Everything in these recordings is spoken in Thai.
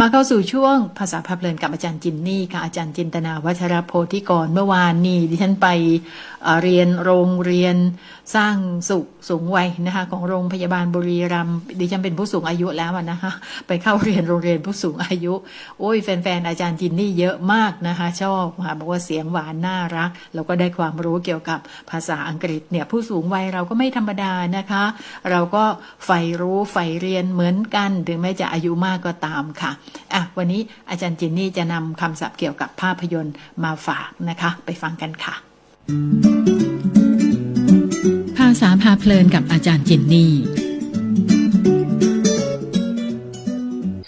มาเข้าสู่ช่วงภาษาพาเพลินกับอาจารย์จินนี่ค่ะอาจารย์จินตนาวัชรโพธิกรเมื่อวานนี้ดิฉันไปเรียนโรงเรียนสร้างสุขสูงวัยนะคะของโรงพยาบาลบุรีรัมย์ดิฉันเป็นผู้สูงอายุแล้วนะคะไปเข้าเรียนโรงเรียนผู้สูงอายุ โอ้ยแฟนๆอาจารย์จินนี่เยอะมากนะคะชอบค่ะบอกว่าเสียงหวานน่ารักแล้วก็ได้ความรู้เกี่ยวกับภาษาอังกฤษเนี่ยผู้สูงวัยเราก็ไม่ธรรมดานะคะ เราก็ใฝ่รู้ใฝ่เรียนเหมือนกัน ถึงแม้จะอายุมากก็ตามค่ะอะวันนี้อาจารย์จินนี่จะนำคำศัพท์เกี่ยวกับภาพยนตร์มาฝากนะคะ ไปฟังกันค่ะ ภาษาพาเพลินกับอาจารย์จินนี่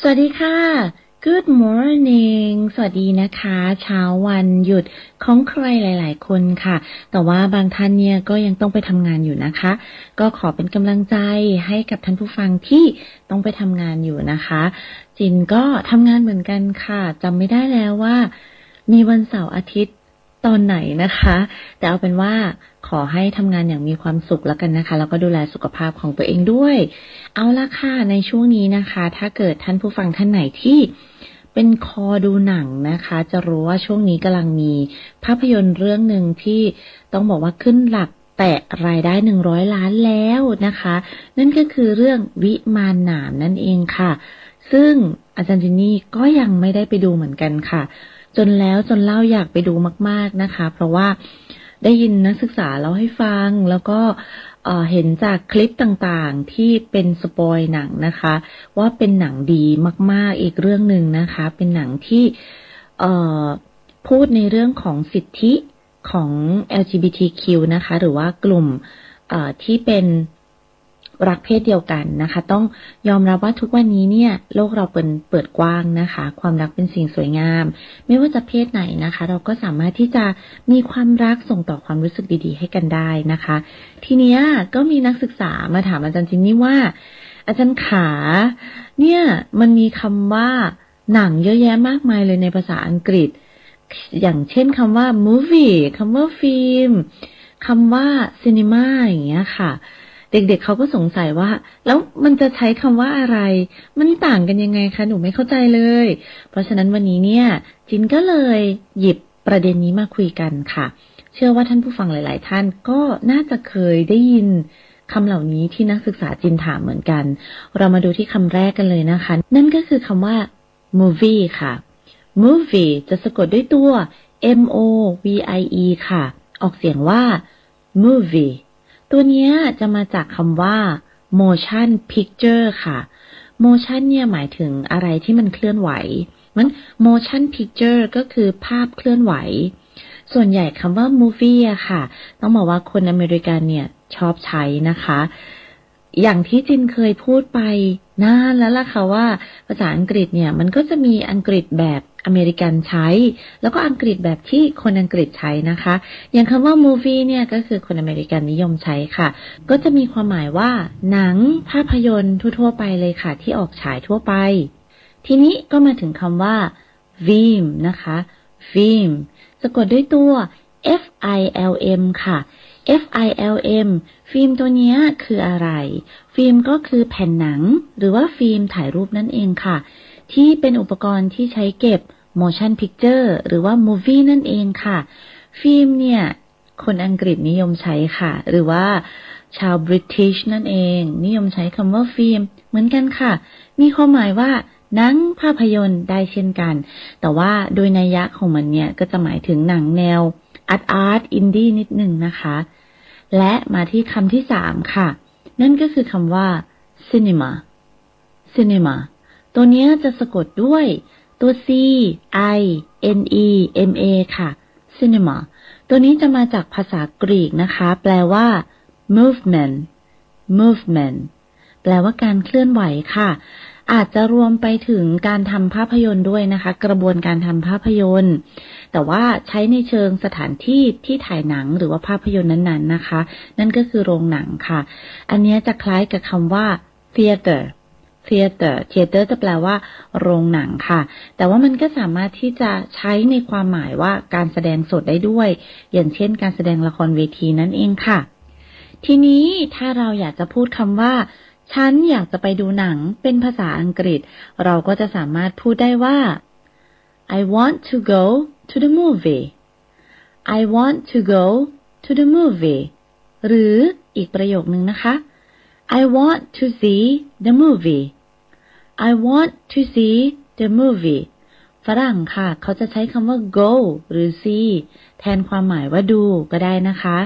สวัสดีค่ะ Good morning สวัสดีนะคะ เช้าวันหยุดของใครหลาย ๆ คนค่ะ แต่ว่าบางท่านเนี่ยก็ยังต้องไปทำงานอยู่นะคะ ก็ขอเป็นกำลังใจให้กับท่านผู้ฟังที่ต้องไปทำงานอยู่นะคะ จินก็ทำงานเหมือนกันค่ะจำไม่ได้แล้วว่า มีวันเสาร์อาทิตย์ตอนไหนนะคะ แต่เอาเป็นว่าขอให้ทำงานอย่างมีความสุขแล้วกันนะคะ แล้วก็ดูแลสุขภาพของตัวเองด้วย เอาละค่ะในช่วงนี้นะคะ ถ้าเกิดท่านผู้ฟังท่านไหนที่ เป็นคอดูหนังนะคะ จะรู้ว่าช่วงนี้กำลังมีภาพยนตร์เรื่องหนึ่งที่ต้องบอกว่าขึ้นหลักแตะรายได้หนึ่งร้อยล้านแล้วนะคะ นั่นก็คือเรื่องวิมานหนามนั่นเองค่ะ ซึ่งอาจารย์จินนี่ก็ยังไม่ได้ไปดูเหมือนกันค่ะ จนแล้วจนเล่าอยากไปดูมาก ๆนะคะ เพราะว่าได้ยินนักศึกษาเล่าให้ฟังแล้วก็ เห็นจากคลิปต่างๆที่เป็นสปอยหนังนะคะ ว่าเป็นหนังดีมาก ๆ อีกเรื่องหนึ่งนะคะ เป็นหนังที่พูดในเรื่องของสิทธิของ LGBTQ นะคะ หรือว่ากลุ่มที่เป็น รักเพศเดียวกันนะคะ ต้องยอมรับว่าทุกวันนี้เนี่ย โลกเราเปิดเปิดกว้างนะคะ ความรักเป็นสิ่งสวยงาม ไม่ว่าจะเพศไหนนะคะ เราก็สามารถที่จะมีความรักส่งต่อความรู้สึกดีๆ ให้กันได้นะคะ ทีเนี้ยก็มีนักศึกษามาถามอาจารย์จินนี่ว่า อาจารย์ขา เนี่ยมันมีคำว่าหนังเยอะแยะมากมายเลยในภาษาอังกฤษ อย่างเช่นคำว่า movie คำว่าฟิล์มคำว่า cinema อย่างเงี้ยค่ะ เด็กๆเขาก็สงสัยว่า แล้วมันจะใช้คำว่าอะไร มันต่างกันยังไงคะ หนูไม่เข้าใจเลย เพราะฉะนั้นวันนี้เนี่ย จินก็เลยหยิบประเด็นนี้มาคุยกันค่ะ เชื่อว่าท่านผู้ฟังหลาย ๆ ท่านก็น่าจะเคยได้ยินคำเหล่านี้ที่นักศึกษาจินถามเหมือนกัน เรามาดูที่คำแรกกันเลยนะคะ นั่นก็คือคำว่า movie ค่ะ movie จะสะกดด้วยตัว m o v i e ค่ะ ออกเสียงว่า movie ตัวนี้จะมาจากคำว่า motion picture ค่ะ motion เนี่ยหมายถึงอะไรที่มันเคลื่อนไหวมัน motion picture ก็คือภาพเคลื่อนไหว ส่วนใหญ่คำว่า movie อะค่ะ ต้องบอกว่าคนอเมริกันเนี่ยชอบใช้นะคะ อย่างที่จินเคยพูดไปนานแล้วล่ะค่ะว่า ภาษาอังกฤษเนี่ยมันก็จะมีอังกฤษแบบ อเมริกันใช้ แล้วก็อังกฤษแบบที่คนอังกฤษใช้นะคะ อย่างคำว่า movie เนี่ยก็คือคนอเมริกันนิยมใช้ค่ะ ก็จะมีความหมายว่า หนังภาพยนตร์ทั่วๆไปเลยค่ะ ที่ออกฉายทั่วไป ทีนี้ก็มาถึงคำว่า film นะคะ film สะกดด้วยตัว F I L M ค่ะ F I L M ฟิล์มตัวเนี้ยคืออะไร ฟิล์มก็คือแผ่นหนัง หรือว่าฟิล์มถ่ายรูปนั่นเองค่ะ ที่เป็นอุปกรณ์ที่ใช้เก็บ motion picture หรือว่า movie นั่นเองค่ะ ฟิล์มเนี่ย คนอังกฤษนิยมใช้ค่ะ หรือว่าชาวบริติชนั่นเอง นิยมใช้คำว่าฟิล์ม เหมือนกันค่ะ มีความหมายว่าหนังภาพยนตร์ได้เช่นกัน แต่ว่าโดยนัยยะของมันเนี่ย ก็จะหมายถึงหนังแนวอาร์ตอาร์ตอินดี้นิดหนึ่งนะคะ และมาที่คำที่สามค่ะ นั่นก็คือคำว่า cinema cinema ตัวนี้จะสะกดด้วย ตัว c i n e m a ค่ะ cinema ตัวนี้จะมาจากภาษากรีกนะคะ แปลว่า movement movement แปลว่าการเคลื่อนไหวค่ะ อาจจะรวมไปถึงการทำภาพยนตร์ด้วยนะคะ กระบวนการทำภาพยนตร์ แต่ว่าใช้ในเชิงสถานที่ที่ถ่ายหนังหรือว่าภาพยนตร์นั้นๆนะคะ นั่นก็คือโรงหนังค่ะ อันนี้จะคล้ายกับคำว่า theater theater theater จะแปลว่า โรงหนังค่ะ แต่ว่ามันก็สามารถที่จะใช้ในความหมายว่าการแสดงสดได้ด้วย อย่างเช่น การแสดงละครเวทีนั่นเองค่ะ ทีนี้ถ้าเราอยากจะพูดคำว่า ฉันอยากจะไปดูหนังเป็นภาษาอังกฤษ เราก็จะสามารถพูดได้ว่า I want to go to the movie I want to go to the movie หรืออีกประโยคนึงนะคะ I want to see the movie I want to see the movie ฝรั่งค่ะ เขาจะใช้คำว่า go หรือ see แทนความหมายว่าดูก็ได้นะคะ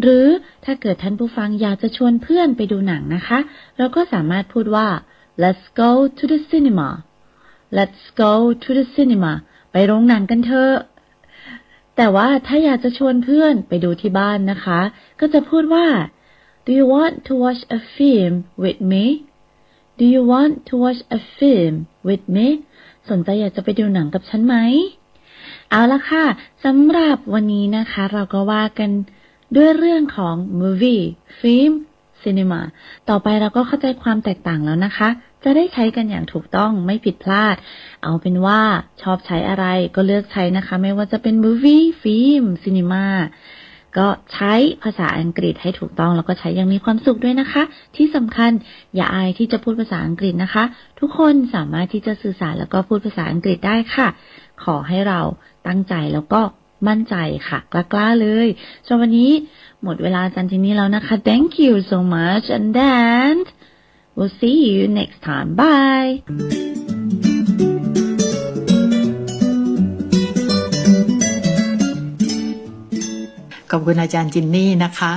หรือถ้าเกิดท่านผู้ฟังอยากจะชวนเพื่อนไปดูหนังนะคะ เราก็สามารถพูดว่า let's go to the cinema let's go to the cinema ไปโรงหนังกันเถอะ แต่ว่าถ้าอยากจะชวนเพื่อนไปดูที่บ้านนะคะ ก็จะพูดว่า Do you want to watch a film with me Do you want to watch a film with me สนใจอยากจะไปดูหนังกับฉันไหม เอาละค่ะสำหรับวันนี้นะคะ เราก็ว่ากันด้วยเรื่องของ movie film cinema ต่อไปเราก็เข้าใจความแตกต่างแล้วนะคะ จะได้ใช้กันอย่างถูกต้องไม่ผิดพลาด เอาเป็นว่าชอบใช้อะไรก็เลือกใช้นะคะ ไม่ว่าจะเป็น movie film cinema ก็ใช้ภาษาอังกฤษให้ถูกต้องแล้วก็ใช้อยังมีความสุขด้วยนะคะ ที่สำคัญอย่าอายที่จะพูดภาษาอังกฤษนะคะ ทุกคนสามารถที่จะสื่อสารแล้วก็พูดภาษาอังกฤษได้ค่ะ ขอให้เราตั้งใจแล้วก็มั่นใจค่ะ กล้าๆเลยสำหรับวันนี้หมดเวลาจันทีนี้แล้วนะคะ thank you so much and then we'll see you next time bye ขอบคุณอาจารย์จินนี่นะคะ